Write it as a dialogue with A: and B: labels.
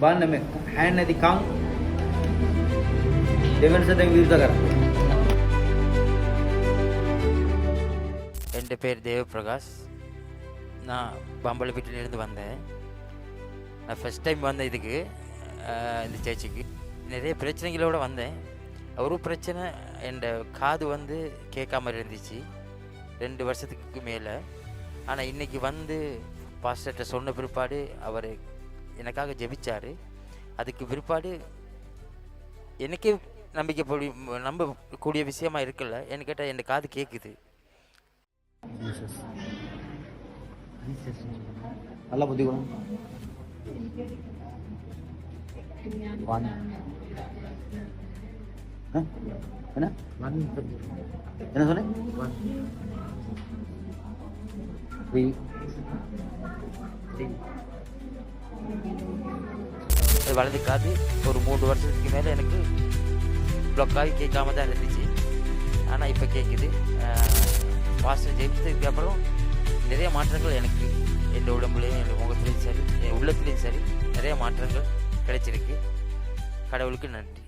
A: बांध में हैंड नदी काम देवेंद्र से विरुद्ध करा
B: என் பேர் தேவபிரகாஷ் நான் பம்பளப்பட்டியிலேருந்து வந்தேன் நான் ஃபஸ்ட் டைம் வந்தேன் இதுக்கு அஹ், இந்த சர்ச்சுக்கு நிறைய பிரச்சனைகளோடு வந்தேன் ஒரு பிரச்சனை என் காது வந்து கேட்காம இருந்துச்சு ரெண்டு வருஷத்துக்கு மேலே ஆனால் இன்றைக்கி வந்து பாஸ்டர்கிட்ட சொன்ன பிற்பாடு அவர் எனக்காக ஜெபிச்சார். அதுக்கு பிற்பாடு எனக்கே நம்பிக்கை போடி நம்பக்கூடிய விஷயமா இருக்குல்ல என்ன கேட்டால் என் காது கேட்குது
A: நல்லா புத்தி கூட. என்ன? சொன்னேன் த்ரீ
B: அது வலது காது ஒரு மூணு வருஷத்துக்கு மேலே எனக்கு ப்ளாக் ஆகி கேட்காம தான் இருந்துச்சு. ஆனால் இப்போ கேட்குது பாஸ்டர் ஜெயிச்சதுக்கு அப்புறம் நிறைய மாற்றங்கள் எனக்கு என் உடம்புலையும் என் முகத்துலேயும் சரி என் உள்ளத்துலேயும் சரி நிறைய மாற்றங்கள் கிடைச்சிருக்கு. கடவுளுக்கு நன்றி.